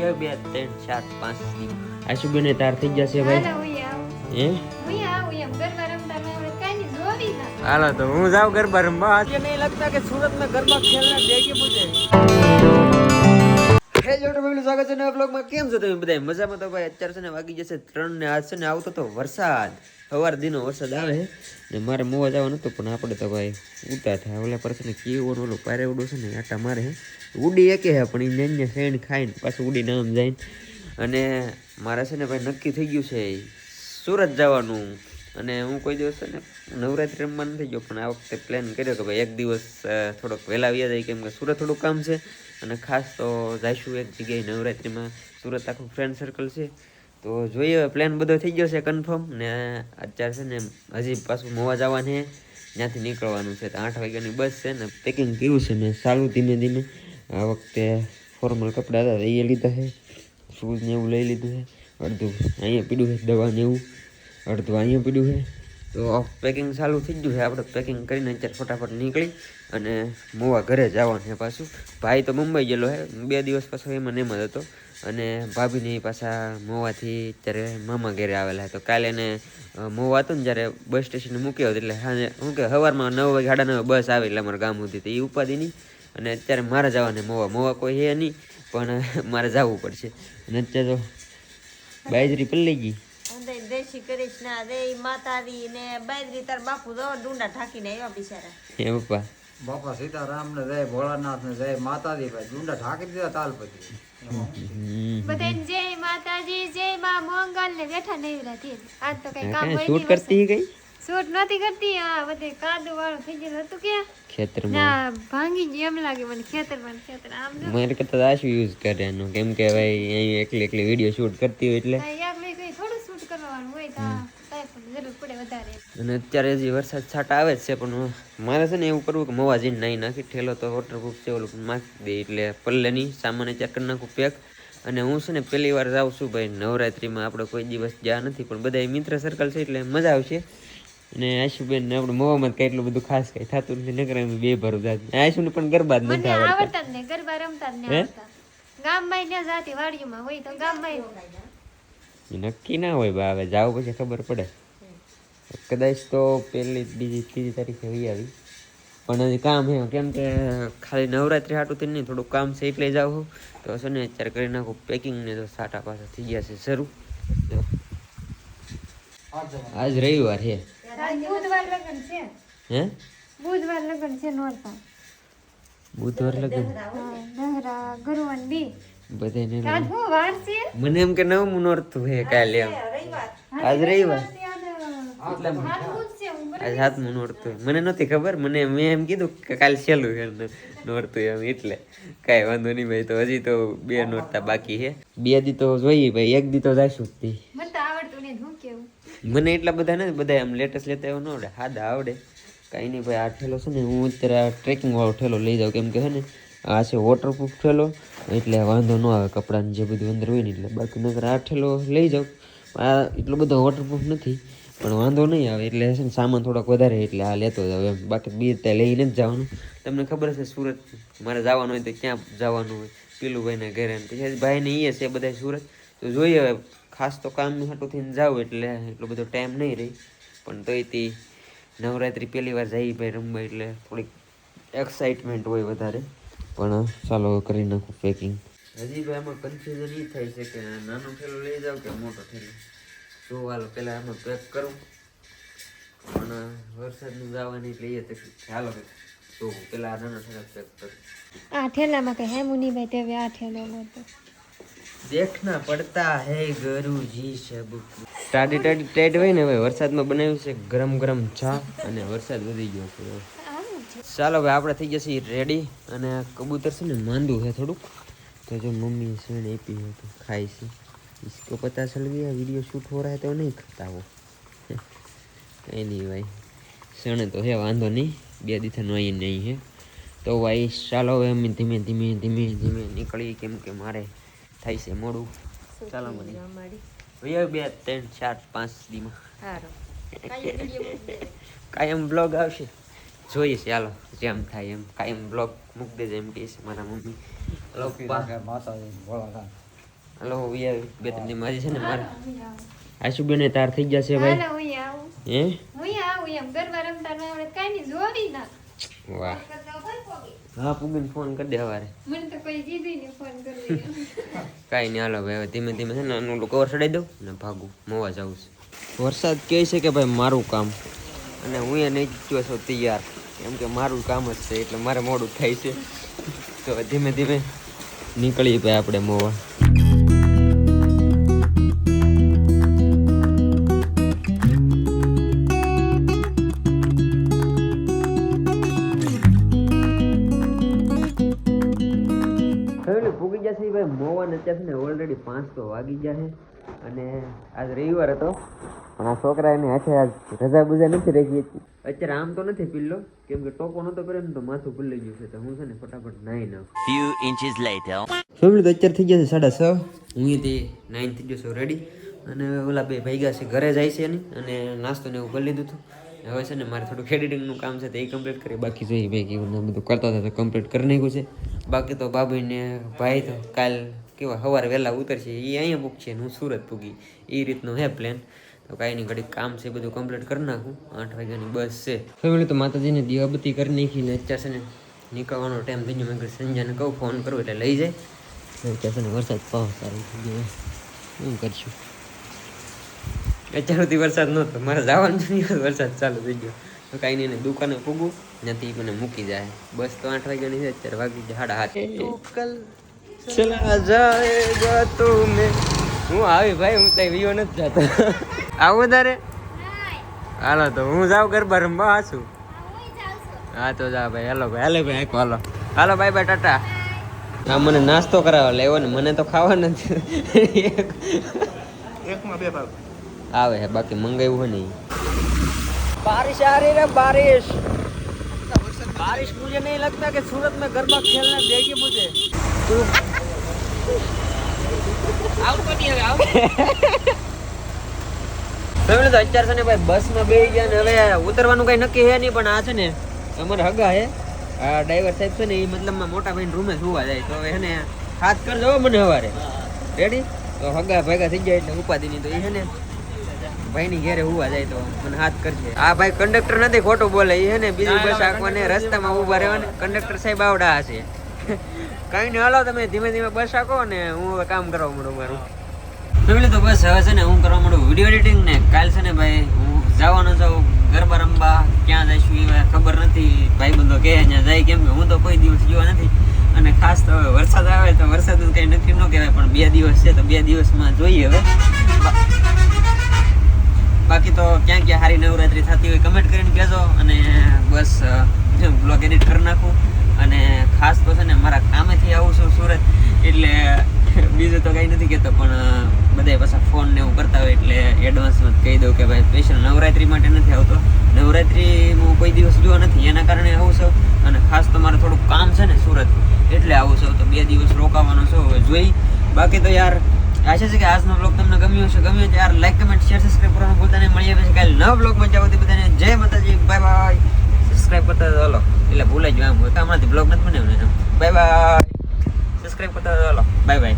વયો બે ત્રણ ચાર પાંચ દી. આશુબેને તાર થઈ જશે ભાઈ? હાલો હે ને ના. હાલો તો હું જાઉં ગરબા રમવા? આજે નહીં લગતા કે સુરતમાં ગરબા ખેલના દેખી પૂછે. હે જોડો ફેમિલી સ્વાગત છે નવા બ્લોગમાં કેમ છો તમે બધા મજામાં તો ભાઈ અત્યારે છે ને વાગી જશે ત્રણ ને આજ છે ને આવતો તો વરસાદ. સવાર દિનો વરસાદ આવે ને મારે મોવા જવાનું હતું પણ આપણે તો ભાઈ ઉતા થાય. ઓલા પર છે ને કેવો ને ઓલો પારેવડો છે ને આટા મારે. ઉડી એકે હે, પણ એ નેન્ય શેણ ખાઈને પાછું ઉડી નામ જાય અને મારે છે ને ભાઈ નક્કી થઈ ગયું છે સુરત જવાનું. અને હું કોઈ દિવસ છે ને નવરાત્રિ રમવા નથી ગયો, પણ આ વખતે પ્લાન કર્યો કે ભાઈ એક દિવસ થોડોક વહેલા આવ્યા જાય, કેમ કે સુરત થોડું કામ છે. અને ખાસ તો જઈશું એક જગ્યાએ નવરાત્રિમાં. સુરત આખું ફ્રેન્ડ સર્કલ છે. તો જોઈએ હવે પ્લાન બધો થઈ ગયો છે કન્ફર્મ ને અત્યારે છે ને હજી પાછું મોવા જવાનું છે. ત્યાંથી નીકળવાનું છે, તો આઠ વાગ્યાની બસ છે ને પેકિંગ કર્યું છે ને સારું ધીમે ધીમે. આ વખતે ફોર્મલ કપડાં હતા એ લીધા છે. શૂઝ ને એવું લઈ લીધું છે. અડધું અહીંયા પીડ્યું છે, દવા ને એવું. અડધું અહીંયા પીડ્યું છે. તો પેકિંગ ચાલુ થઈ ગયું છે. આપણે પેકિંગ કરીને અત્યારે ફટાફટ નીકળી અને મોવા ઘરે જવાનું છે પાછું. ભાઈ તો મુંબઈ ગયેલો છે. બે દિવસ પાછો એમાં એમ જ હતો. અને ભાભીની પાછા મોવાથી અત્યારે મામા ઘરે આવેલા તો કાલે એને મોવા હતો ને જ્યારે બસ સ્ટેશને મૂક્યો હતો એટલે સાંજે શું કે સવારમાં નવ વાગે, સાડા નવ બસ આવે એટલે અમારા ગામ સુધી. તો એ ઉપાધિ નહીં. અને અત્યારે મારે જવાને મોવા. મોવા કોઈ છે નહીં પણ મારે જવું પડશે. અને અત્યારે તો બાજરી પલ્લી ગઈ. કરીશ ના દે માતાજી ને બાજરી તાર બાપુ જો ડુંડા ઢાંકીને આવ્યા બિચારા. હે પપ્પા. બાપા સીતારામ ને જય ભોળાનાથ ને જય માતાજી ભાઈ. ડુંડા ઢાંકી દીધા તાલપતિ. બધાને જય માતાજી જય માં મંગલ ને બેઠા નહીં રહેતી આજ તો કઈ કામ હોય શૂટ કરતી કઈ? શૂટ નથી કરતી આ બધે કાદુ વાળું થઈ ગયેલું હતું કે ખેતરમાં. ના ભાંગી ગયું એમ લાગે મને ખેતરમાં ખેતર આમ મારે કરતા આશુ યુઝ કરે એનું કેમ કે ભાઈ અહીં એકલી એકલી વીડિયો શૂટ કરતી હોય એટલે. એકલી કઈ થોડું શૂટ કરવાનું હોય તો જરૂર પડે વધારે. અને અત્યારે હજી વરસાદ છાંટા આવે છે પણ મારે છે ને એવું કરવું કે મવા જઈને નાઈ નાખી ઠેલો તો વોટરપ્રૂફ છે ઓલું નાખી દે એટલે પલ્લેની સામાન્ય ચાર કરી નાખું પેક અને હું છે ને પહેલી વાર જાઉં છું ભાઈ નવરાત્રિમાં આપણે કોઈ દિવસ ગયા નથી પણ બધા મિત્ર સર્કલ છે એટલે મજા આવશે. અને આશુબેન ને આપણે મવામાં કઈ એટલું બધું ખાસ કઈ થતું નથી નકર અમે બે ભરું જાત આશુને પણ ગરબા જ નથી આવડતા. ગરબા રમતા જ હે? ગામમાં ને જાતી વાડીમાં હોય તો ગામમાં નક્કી ના હોય બા હવે જાવ પછી ખબર પડે. કદાચ તો પહેલી બીજી ત્રીજી તારીખે વહી આવી. પણ હજી કામ હે કેમ કે ખાલી નવરાત્રી હાટું થઈ નહીં થોડું કામ છે એટલે જાવ તો છે ને અત્યારે કરી નાખું પેકિંગ ને તો સાટા પાછા થઈ ગયા છે શરૂ. આજ રવિવાર છે બુધવાર લગ્ન છે. હે? બુધવાર લગ્ન છે નોરતા બુધવાર લગન? નહરા ગુરુવાન બી. બધાને આજ હું વાર છે? મને એમ કે નવમું નોરતું હે કાલે એમ. આજ રવિવાર. હાથવું જ છે હું આજ હાથમાં નોરતું મને નહોતી ખબર મને મેં એમ કીધું કે કાલ છેલ્લું નોરતું એમ એટલે કાંઈ વાંધો નહીં ભાઈ તો હજી તો બે નોરતા બાકી છે. બે દી તો જોઈએ ભાઈ એક દી તો જાશું જ તી. મને તો આવડતું નહીં હું કેવું મને એટલા બધા નથી, બધા આમ લેટેસ્ટ લેતા એવું ન આવડે, હાદા આવડે. કાંઈ નહીં, ભાઈ, આ ઠેલો છે ને, હું અત્યારે આ ટ્રેકિંગ વાળો ઠેલો લઈ જાઉં, કેમ કે છે ને, આ છે વોટરપ્રૂફ ઠેલો, એટલે વાંધો ન આવે કપડાને જે બધું અંદર હોય ને, એટલે બાકી નગર આ ઠેલો લઈ જાઉં. આ એટલો બધો વોટરપ્રૂફ નથી, પણ વાંધો નહીં આવે, એટલે છે ને, સામાન થોડોક વધારે એટલે આ લેતો જાવ એમ. બાકી બી ત્યાં લઈને જ જવાનું. તમને ખબર હશે, સુરત, મારે જવાનું હોય તો ક્યાં જવાનું હોય? પીલુભાઈના ઘરે પછી ભાઈને એ છે બધા સુરત. તો જોઈએ હવે ખાસ તો કામ હાટું થઈને જાવ એટલે એટલો બધો ટાઈમ નહીં રહી. પણ તોય તે નવરાત્રિ પહેલી વાર જઈ ભાઈ રમવા એટલે થોડીક એક્સાઇટમેન્ટ હોય વધારે. પણ ચાલો કરી નાખું પેકિંગ હજી ભાઈ આમાં કન્ફ્યુઝન એ થાય છે કે નાનો થેલો લઈ જાવ કે મોટો થેલો? તો હાલો પહેલાં આમાં પેક કરું. પણ વરસાદનું જવાની એટલે એ તકલીફ છે. હાલો તો પહેલાં આ નાનો થેલો પેક કરું. આ ઠેલામાં કઈ હેમું નહીં ભાઈ તેવે આ થેલો નહોતો દેખના પડતા હે ગુરુજી સબ ટાડી ટાડી ટાઈટ હોય ને હવે વરસાદમાં બનાવ્યું છે ગરમ ગરમ ચા અને વરસાદ વધી ગયો છે આવું છે ચાલો હવે આપણે થઈ જશે રેડી અને આ કબૂતર છે ને માંદું છે થોડુંક તો જો મમ્મી શેણ આપી હોય તો ખાય છે इसको पता चल गया वीडियो शूट हो रहा है तो नहीं खाता वो કંઈ નહીં ભાઈ શેણે તો હે વાંધો નહીં બે દીથાનું અહીં નહીં હે તો ભાઈ ચાલો હવે અમે ધીમે ધીમે ધીમે ધીમે નીકળી કેમ કે મારે થાય છે મોડું. ચાલો મને ભૈયા બે ત્રણ ચાર પાંચ દીમાં. કાયમ બ્લોગ આવશે. જોઈએ છે હાલો જેમ થાય એમ. કાયમ બ્લોગ મૂકી દેજે એમ કહે છે મારા મમ્મી. હલો યાર બે ત્રણ દીમાં છે ને મારે. આશુબેન તાર થઈ ગયા છે ભાઈ. હાલો હું આવું. હે? હું આવું એમ. ગરબા રમતા ન આવડે. કાંઈ નહીં જોવી ના. વાહ. હા પૂગીને ફોન કરી દે હવારે. મને કોઈ નહીં હાલો ભાઈ ધીમે ધીમે છે ને આનું કવર ચડાવી દઉં ને ભાગું, મોવા જાઉં છું. વરસાદ કહે છે કે ભાઈ મારું કામ. અને હું એ નહીં જો છું તૈયાર. કેમ કે મારું કામ જ છે, એટલે મારે મોડું થાય છે. તો ધીમે ધીમે નીકળીએ ભાઈ આપણે મોવા. પૂગી જશે ભાઈ. મોવાન અત્યારે છે ને ઓલરેડી પાંચ તો વાગી ગયા છે. અને આજ રવિવાર હતો. પણ આ છોકરા એને હાથે આજ રજા બજા નથી રહી હતી. અત્યારે આમ તો નથી પીલ્લો કેમ કે ટોકો નતો કર્યો ને તો માથું ભૂલી ગયું છે. તો હું છે ને ફટાફટ નાઈ નાખું. Few inches later. ફેમિલી તો અત્યારે થઈ ગયા છે સાડા છ. હું તે નાઈન થઈ ગયો છું રેડી અને ઓલા બે ભાઈગા છે ઘરે જાય છે અને નાસ્તો ને એવું કરી લીધું હતું. હવે છે ને મારે થોડુંક એડિટિંગનું કામ છે તો એ કમ્પ્લીટ કરી, બાકી જોઈએ ભાઈ કેવું બધું કરતા હતા તો કમ્પ્લીટ કરી નાખ્યું છે. બાકી તો બાબુને ભાઈ તો કાલ કેવા સવારે વહેલા ઉતરશે એ અહીંયા બુક છે હું સુરત પૂગી. એ રીતનું હે પ્લાન તો કાંઈ નહીં ઘડી કામ છે બધું કમ્પ્લીટ કરી નાખું. આઠ વાગ્યાની બસ છે. ફેમિલી, તો માતાજીને દીવાબત્તી કરી નાખીને અત્યારે છે ને નીકળવાનો ટાઈમ થઈ ગયો. મેં સંજયને કહું ફોન કરું એટલે લઈ જાય. અત્યારે છે ને વરસાદ પાવ સારું થઈ ગયો. શું કરશું? અત્યાર વરસાદ નહોતો. મારે જવાનું નહીં વરસાદ ચાલુ થઈ ગયો. તો કાંઈ નહીં દુકાને પૂગું નથી મને મૂકી જાય. બસ તો આઠ વાગ્યાની છે અત્યારે વાગી જાય સાડા હાથ. ચલા જાએગા તો મેં હું આવી ભાઈ હું ત્યાં વિયો નથી જતો. આવું તારે? હાલો તો હું જાઉં ગરબા રમવા? હાસું હા તો જા ભાઈ. હાલો ભાઈ હાલે ભાઈ હાલો. હાલો બાય બાય ટાટા. હા મને નાસ્તો કરાવવા લેવો ને મને તો ખાવા નથી. આવે છે બાકી મંગાવ્યું હોય નહીં बारिश आ रही है बारिश बारिश मुझे नहीं लगता कि सूरत में गरबा खेलने देगी मुझे ફેમિલી તો અત્યારે છે ને ભાઈ બસમાં બેસી ગયા ને હવે ઉતરવાનું કઈ નક્કી છે નહીં પણ આ છે ને અમારા હગા છે આ ડ્રાઈવર સાહેબ છે ને એ મતલબમાં મોટા ભાઈ રૂમે સુવા જાય તો હવે છે ને હાથ કરજો મને સવારે રેડી તો હગા ભેગા થઈ જાય એટલે ઉપાધિની તો એ છે ને ભાઈની ઘેરે ઊભા જાય તો મને હાથ કરશે આ ભાઈ કંડક્ટર નથી ખોટું બોલે. એ ને બીજી બસ આંકવાને રસ્તામાં ઊભા રહેવાને. કંડક્ટર સાહેબ આવડા હશે. કઈ નહીં હાલો તમે ધીમે ધીમે બસ આંકો ને હું હવે કામ કરવા મળું મારું. ફેમિલી તો બસ હવે છે ને હું કરવા માંડું વીડિયો એડિટિંગ ને. કાલ છે ને ભાઈ હું જવાનો છું ગરબા રમવા. ક્યાં જઈશું એ ખબર નથી. ભાઈ બંધો કે અહીંયા જાય કેમ? કે હું તો કોઈ દિવસ ગયો નથી. અને ખાસ તો હવે વરસાદ આવે તો વરસાદ કઈ નક્કી ન કહેવાય પણ બે દિવસ છે તો બે દિવસમાં જોઈએ હવે. બાકી તો ક્યાં ક્યાં સારી નવરાત્રી થતી હોય કમેન્ટ કરીને કહેજો અને બસ બ્લોગ એડિટ કરી નાખું. અને ખાસ તો છે ને મારા કામેથી આવું છું સુરત, એટલે બીજું તો કંઈ નથી કહેતો, પણ બધા પાછા ફોન ને એવું કરતા હોય એટલે એડવાન્સમાં કહી દઉં કે ભાઈ સ્પેશિયલ નવરાત્રી માટે નથી આવતો. નવરાત્રી હું કોઈ દિવસ જોયો નથી, એના કારણે આવું છું. અને ખાસ તો મારે થોડુંક કામ છે ને સુરત, એટલે આવું છું. તો બે દિવસ રોકાવાનો છું જોઈ. બાકી તો યાર આશા છે કે આજનો બ્લોગ તમને ગમ્યો હશે. ગમ્યો હોય તો યાર લાઈક કમેન્ટ શેર સબસ્ક્રાઈબ કરવાનું ભૂલતા નહીં. મળીએ પછી કાલે નવા બ્લોગમાં જાવ બધાને જય માતાજી. બાય બાય સબસ્ક્રાઈબ કરતા ચાલો એટલે ભૂલાઈ ગયો હોય હમણાંથી બ્લોગ નથી બનાવ્યો બાય બાય સબસ્ક્રાઈબ કરતા ચાલો બાય બાય